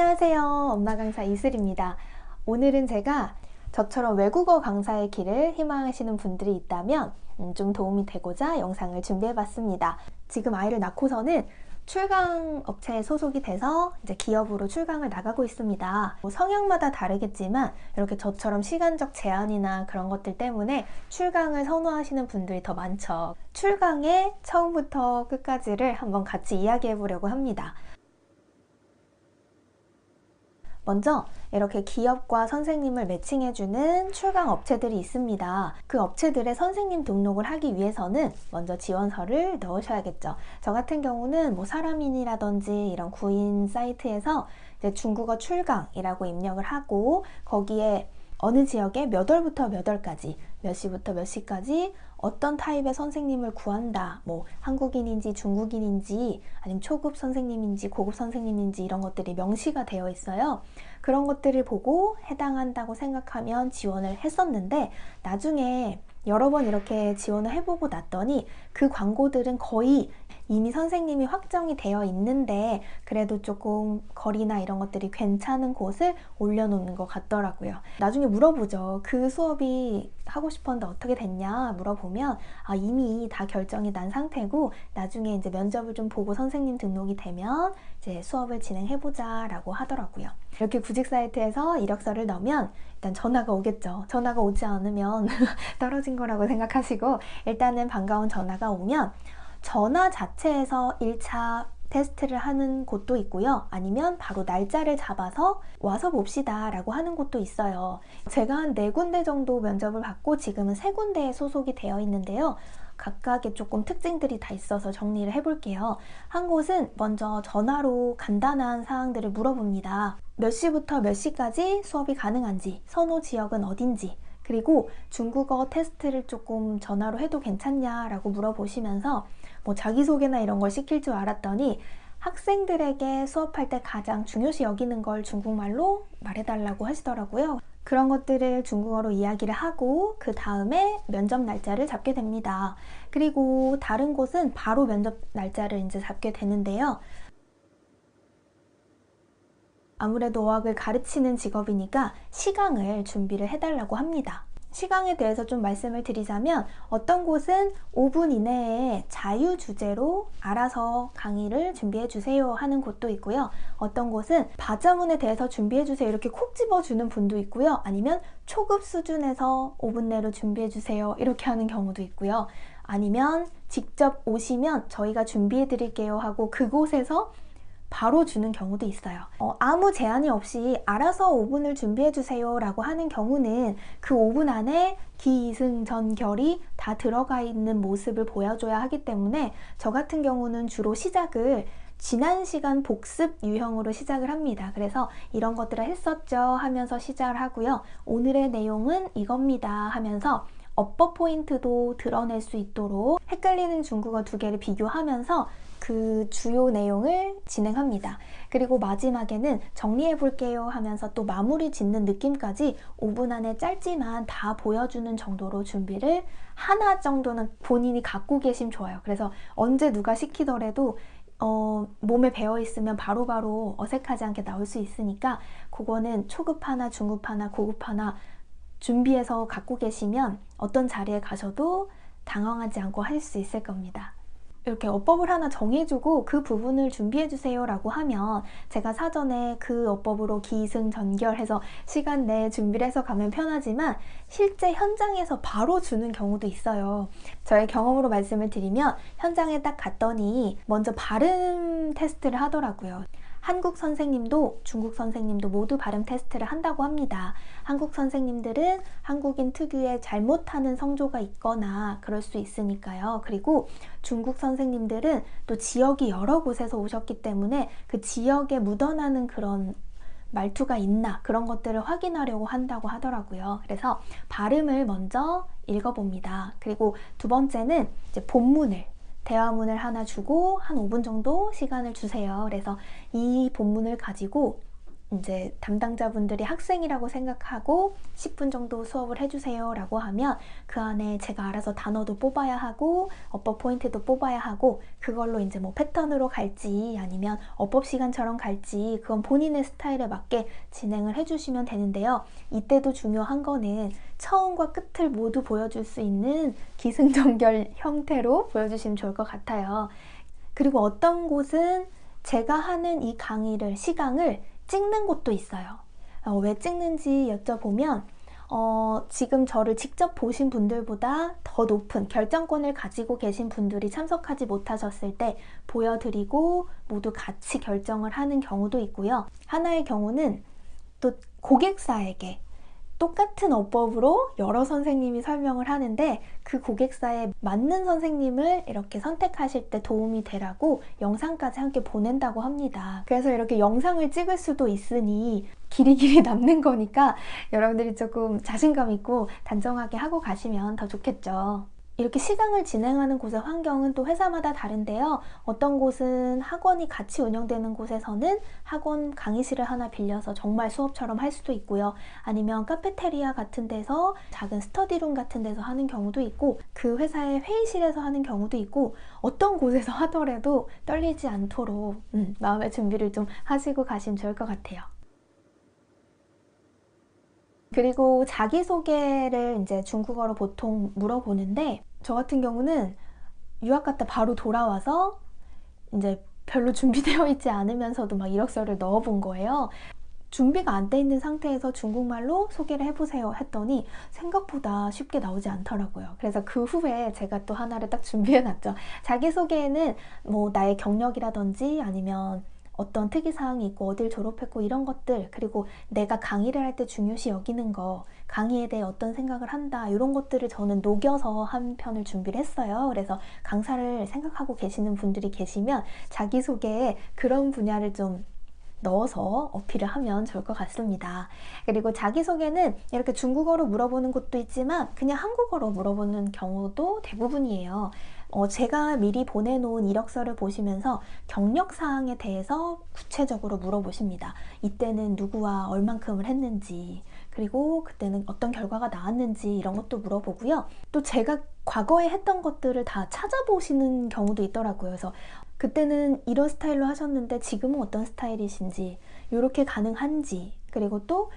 안녕하세요. 엄마 강사 이슬입니다. 오늘은 제가 저처럼 외국어 강사의 길을 희망하시는 분들이 있다면 음, 좀 도움이 되고자 영상을 준비해 봤습니다. 지금 아이를 낳고서는 출강 업체에 소속이 돼서 이제 기업으로 출강을 나가고 있습니다. 뭐 성향마다 다르겠지만 이렇게 저처럼 시간적 제한이나 그런 것들 때문에 출강을 선호하시는 분들이 더 많죠. 출강의 처음부터 끝까지를 한번 같이 이야기해 보려고 합니다. 먼저 이렇게 기업과 선생님을 매칭해주는 출강 업체들이 있습니다. 그 업체들의 선생님 등록을 하기 위해서는 먼저 지원서를 넣으셔야겠죠. 저 같은 경우는 뭐 사람인이라든지 이런 구인 사이트에서 중국어 출강이라고 입력을 하고 거기에 어느 지역에 몇 월부터 몇 월까지, 몇 시부터 몇 시까지 어떤 타입의 선생님을 구한다. 뭐 한국인인지 중국인인지 아니면 초급 선생님인지 고급 선생님인지 이런 것들이 명시가 되어 있어요. 그런 것들을 보고 해당한다고 생각하면 지원을 했었는데 나중에 여러 번 이렇게 지원을 해보고 났더니 그 광고들은 거의 이미 선생님이 확정이 되어 있는데 그래도 조금 거리나 이런 것들이 괜찮은 곳을 올려놓는 것 같더라고요. 나중에 물어보죠. 그 수업이 하고 싶었는데 어떻게 됐냐 물어보면 아, 이미 다 결정이 난 상태고 나중에 이제 면접을 좀 보고 선생님 등록이 되면 이제 수업을 진행해보자 라고 하더라고요. 이렇게 구직 사이트에서 이력서를 넣으면 일단 전화가 오겠죠. 전화가 오지 않으면 떨어진 거라고 생각하시고 일단은 반가운 전화가 오면 전화 자체에서 1차 테스트를 하는 곳도 있고요. 아니면 바로 날짜를 잡아서 와서 봅시다 라고 하는 곳도 있어요. 제가 한 네 군데 정도 면접을 받고 지금은 세 군데에 소속이 되어 있는데요. 각각의 조금 특징들이 다 있어서 정리를 해볼게요. 한 곳은 먼저 전화로 간단한 사항들을 물어봅니다. 몇 시부터 몇 시까지 수업이 가능한지, 선호 지역은 어딘지, 그리고 중국어 테스트를 조금 전화로 해도 괜찮냐라고 물어보시면서 뭐 자기소개나 이런 걸 시킬 줄 알았더니 학생들에게 수업할 때 가장 중요시 여기는 걸 중국말로 말해달라고 하시더라고요. 그런 것들을 중국어로 이야기를 하고 그 다음에 면접 날짜를 잡게 됩니다. 그리고 다른 곳은 바로 면접 날짜를 이제 잡게 되는데요. 아무래도 어학을 가르치는 직업이니까 시강을 준비를 해달라고 합니다. 시강에 대해서 좀 말씀을 드리자면 어떤 곳은 5분 이내에 자유 주제로 알아서 강의를 준비해 주세요 하는 곳도 있고요. 어떤 곳은 바자문에 대해서 준비해 주세요 이렇게 콕 집어 주는 분도 있고요. 아니면 초급 수준에서 5분 내로 준비해 주세요 이렇게 하는 경우도 있고요. 아니면 직접 오시면 저희가 준비해 드릴게요 하고 그곳에서 바로 주는 경우도 있어요. 어, 아무 제한이 없이 알아서 5분을 준비해 주세요 라고 하는 경우는 그 5분 안에 기승전결이 다 들어가 있는 모습을 보여줘야 하기 때문에 저 같은 경우는 주로 시작을 지난 시간 복습 유형으로 시작을 합니다. 그래서 이런 것들을 했었죠 하면서 시작을 하고요. 오늘의 내용은 이겁니다 하면서 업버 포인트도 드러낼 수 있도록 헷갈리는 중국어 두 개를 비교하면서 그 주요 내용을 진행합니다. 그리고 마지막에는 정리해 볼게요 하면서 또 마무리 짓는 느낌까지 5분 안에 짧지만 다 보여주는 정도로 준비를 하나 정도는 본인이 갖고 계시면 좋아요. 그래서 언제 누가 시키더라도 어, 몸에 배어 있으면 바로바로 바로 어색하지 않게 나올 수 있으니까 그거는 초급 하나, 중급 하나, 고급 하나 준비해서 갖고 계시면 어떤 자리에 가셔도 당황하지 않고 할 수 있을 겁니다. 이렇게 어법을 하나 정해주고 그 부분을 준비해주세요 라고 하면 제가 사전에 그 어법으로 기승전결해서 시간 내에 준비를 해서 가면 편하지만 실제 현장에서 바로 주는 경우도 있어요. 저의 경험으로 말씀을 드리면 현장에 딱 갔더니 먼저 발음 테스트를 하더라고요. 한국 선생님도 중국 선생님도 모두 발음 테스트를 한다고 합니다. 한국 선생님들은 한국인 특유의 잘못하는 성조가 있거나 그럴 수 있으니까요. 그리고 중국 선생님들은 또 지역이 여러 곳에서 오셨기 때문에 그 지역에 묻어나는 그런 말투가 있나 그런 것들을 확인하려고 한다고 하더라고요. 그래서 발음을 먼저 읽어봅니다. 그리고 두 번째는 이제 본문을 대화문을 하나 주고 한 5분 정도 시간을 주세요. 그래서 이 본문을 가지고 이제 담당자분들이 학생이라고 생각하고 10분 정도 수업을 해주세요 라고 하면 그 안에 제가 알아서 단어도 뽑아야 하고 어법 포인트도 뽑아야 하고 그걸로 이제 뭐 패턴으로 갈지 아니면 어법 시간처럼 갈지 그건 본인의 스타일에 맞게 진행을 해주시면 되는데요. 이때도 중요한 거는 처음과 끝을 모두 보여줄 수 있는 기승전결 형태로 보여주시면 좋을 것 같아요. 그리고 어떤 곳은 제가 하는 이 강의를, 시강을 찍는 곳도 있어요. 어, 왜 찍는지 여쭤보면 어, 지금 저를 직접 보신 분들보다 더 높은 결정권을 가지고 계신 분들이 참석하지 못하셨을 때 보여드리고 모두 같이 결정을 하는 경우도 있고요. 하나의 경우는 또 고객사에게 똑같은 어법으로 여러 선생님이 설명을 하는데 그 고객사에 맞는 선생님을 이렇게 선택하실 때 도움이 되라고 영상까지 함께 보낸다고 합니다. 그래서 이렇게 영상을 찍을 수도 있으니 길이 길이 남는 거니까 여러분들이 조금 자신감 있고 단정하게 하고 가시면 더 좋겠죠. 이렇게 시강을 진행하는 곳의 환경은 또 회사마다 다른데요. 어떤 곳은 학원이 같이 운영되는 곳에서는 학원 강의실을 하나 빌려서 정말 수업처럼 할 수도 있고요. 아니면 카페테리아 같은 데서 작은 스터디룸 같은 데서 하는 경우도 있고 그 회사의 회의실에서 하는 경우도 있고 어떤 곳에서 하더라도 떨리지 않도록 음, 마음의 준비를 좀 하시고 가시면 좋을 것 같아요. 그리고 자기소개를 이제 중국어로 보통 물어보는데 저 같은 경우는 유학 갔다 바로 돌아와서 이제 별로 준비되어 있지 않으면서도 막 이력서를 넣어본 거예요. 준비가 안 돼 있는 상태에서 중국말로 소개를 해보세요 했더니 생각보다 쉽게 나오지 않더라고요. 그래서 그 후에 제가 또 하나를 딱 준비해 놨죠. 자기소개에는 뭐 나의 경력이라든지 아니면 어떤 특이사항이 있고 어딜 졸업했고 이런 것들 그리고 내가 강의를 할 때 중요시 여기는 거 강의에 대해 어떤 생각을 한다 이런 것들을 저는 녹여서 한 편을 준비를 했어요 그래서 강사를 생각하고 계시는 분들이 계시면 자기소개에 그런 분야를 좀 넣어서 어필을 하면 좋을 것 같습니다. 그리고 자기소개는 이렇게 중국어로 물어보는 것도 있지만 그냥 한국어로 물어보는 경우도 대부분이에요. 어, 제가 미리 보내놓은 이력서를 보시면서 경력 사항에 대해서 구체적으로 물어보십니다. 이때는 누구와 얼만큼을 했는지, 그리고 그때는 어떤 결과가 나왔는지 이런 것도 물어보고요. 또 제가 과거에 했던 것들을 다 찾아보시는 경우도 있더라고요. 그래서 그때는 이런 스타일로 하셨는데 지금은 어떤 스타일이신지, 이렇게 가능한지, 그리고 또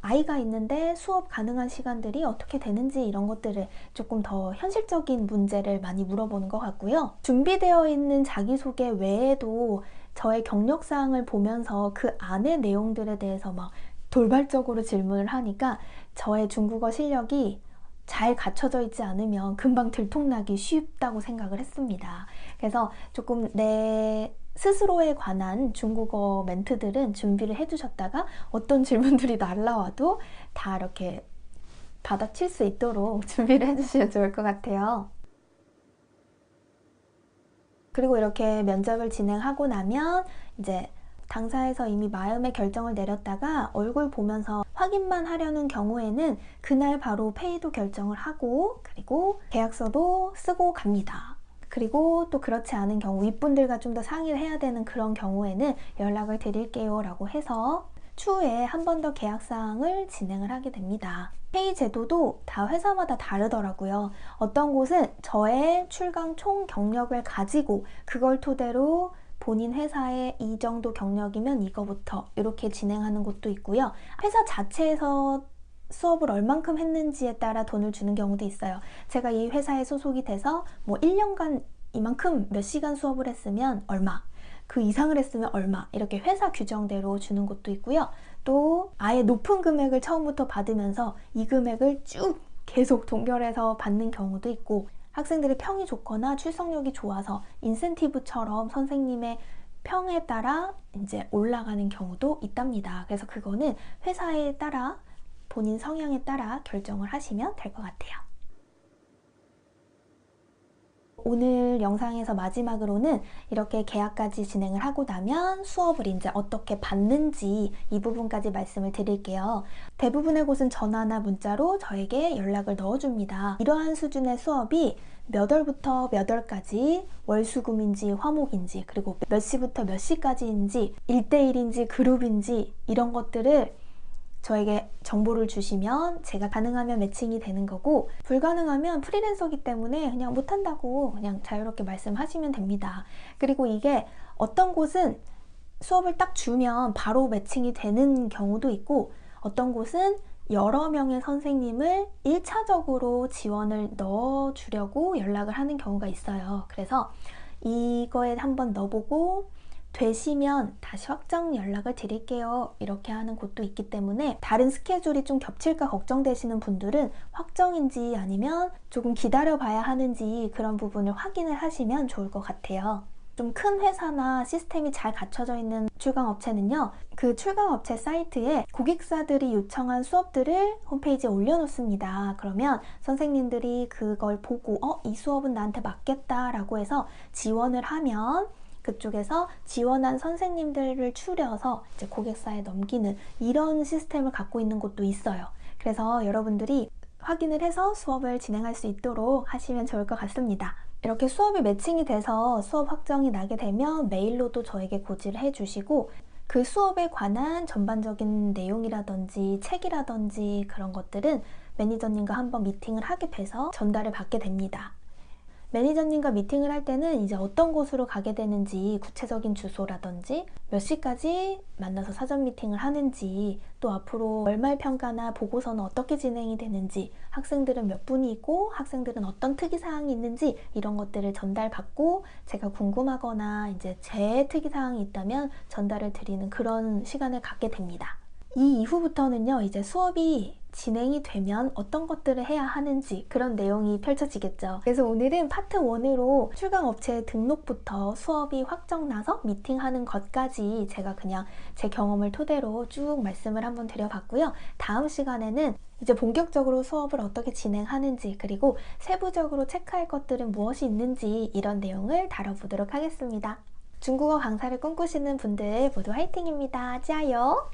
아이가 있는데 수업 가능한 시간들이 어떻게 되는지 이런 것들을 조금 더 현실적인 문제를 많이 물어보는 것 같고요. 준비되어 있는 자기소개 외에도 저의 경력사항을 보면서 그 안의 내용들에 대해서 막 돌발적으로 질문을 하니까 저의 중국어 실력이 잘 갖춰져 있지 않으면 금방 들통나기 쉽다고 생각을 했습니다. 그래서 조금 내 스스로에 관한 중국어 멘트들은 준비를 해주셨다가 어떤 질문들이 날라와도 다 이렇게 받아칠 수 있도록 준비를 해주시면 좋을 것 같아요. 그리고 이렇게 면접을 진행하고 나면 이제 당사에서 이미 마음의 결정을 내렸다가 얼굴 보면서 확인만 하려는 경우에는 그날 바로 페이도 결정을 하고 그리고 계약서도 쓰고 갑니다. 그리고 또 그렇지 않은 경우 윗분들과 좀 더 상의를 해야 되는 그런 경우에는 연락을 드릴게요 라고 해서 추후에 한 번 더 계약사항을 진행을 하게 됩니다. 페이 제도도 다 회사마다 다르더라고요. 어떤 곳은 저의 출강 총 경력을 가지고 그걸 토대로 본인 회사에 이 정도 경력이면 이거부터 이렇게 진행하는 곳도 있고요. 회사 자체에서 수업을 얼만큼 했는지에 따라 돈을 주는 경우도 있어요. 제가 이 회사에 소속이 돼서 뭐 1년간 이만큼 몇 시간 수업을 했으면 얼마, 그 이상을 했으면 얼마 이렇게 회사 규정대로 주는 곳도 있고요. 또 아예 높은 금액을 처음부터 받으면서 이 금액을 쭉 계속 동결해서 받는 경우도 있고 학생들의 평이 좋거나 출석력이 좋아서 인센티브처럼 선생님의 평에 따라 이제 올라가는 경우도 있답니다. 그래서 그거는 회사에 따라 본인 성향에 따라 결정을 하시면 될 것 같아요. 오늘 영상에서 마지막으로는 이렇게 계약까지 진행을 하고 나면 수업을 이제 어떻게 받는지 이 부분까지 말씀을 드릴게요. 대부분의 곳은 전화나 문자로 저에게 연락을 넣어줍니다. 이러한 수준의 수업이 몇 월부터 몇 월까지 월수금인지 화목인지 그리고 몇 시부터 몇 시까지인지 1대1인지 그룹인지 이런 것들을 저에게 정보를 주시면 제가 가능하면 매칭이 되는 거고 불가능하면 프리랜서기 때문에 그냥 못한다고 그냥 자유롭게 말씀하시면 됩니다. 그리고 이게 어떤 곳은 수업을 딱 주면 바로 매칭이 되는 경우도 있고 어떤 곳은 여러 명의 선생님을 1차적으로 지원을 넣어주려고 연락을 하는 경우가 있어요. 그래서 이거에 한번 넣어보고 되시면 다시 확정 연락을 드릴게요. 이렇게 하는 곳도 있기 때문에 다른 스케줄이 좀 겹칠까 걱정되시는 분들은 확정인지 아니면 조금 기다려 봐야 하는지 그런 부분을 확인을 하시면 좋을 것 같아요. 좀 큰 회사나 시스템이 잘 갖춰져 있는 출강 업체는요, 그 출강 업체 사이트에 고객사들이 요청한 수업들을 홈페이지에 올려놓습니다. 그러면 선생님들이 그걸 보고, 어, 이 수업은 나한테 맞겠다 라고 해서 지원을 하면 그쪽에서 지원한 선생님들을 추려서 이제 고객사에 넘기는 이런 시스템을 갖고 있는 곳도 있어요. 그래서 여러분들이 확인을 해서 수업을 진행할 수 있도록 하시면 좋을 것 같습니다. 이렇게 수업이 매칭이 돼서 수업 확정이 나게 되면 메일로도 저에게 고지를 해주시고 그 수업에 관한 전반적인 내용이라든지 책이라든지 그런 것들은 매니저님과 한번 미팅을 하게 돼서 전달을 받게 됩니다. 매니저님과 미팅을 할 때는 이제 어떤 곳으로 가게 되는지 구체적인 주소라든지 몇 시까지 만나서 사전 미팅을 하는지 또 앞으로 월말 평가나 보고서는 어떻게 진행이 되는지 학생들은 몇 분이고 학생들은 어떤 특이사항이 있는지 이런 것들을 전달받고 제가 궁금하거나 이제 제 특이사항이 있다면 전달을 드리는 그런 시간을 갖게 됩니다. 이 이후부터는요, 이제 수업이 진행이 되면 어떤 것들을 해야 하는지 그런 내용이 펼쳐지겠죠. 그래서 오늘은 파트 1으로 출강 업체 등록부터 수업이 확정나서 미팅하는 것까지 제가 그냥 제 경험을 토대로 쭉 말씀을 한번 드려봤고요. 다음 시간에는 이제 본격적으로 수업을 어떻게 진행하는지 그리고 세부적으로 체크할 것들은 무엇이 있는지 이런 내용을 다뤄보도록 하겠습니다. 중국어 강사를 꿈꾸시는 분들 모두 화이팅입니다. 짜요!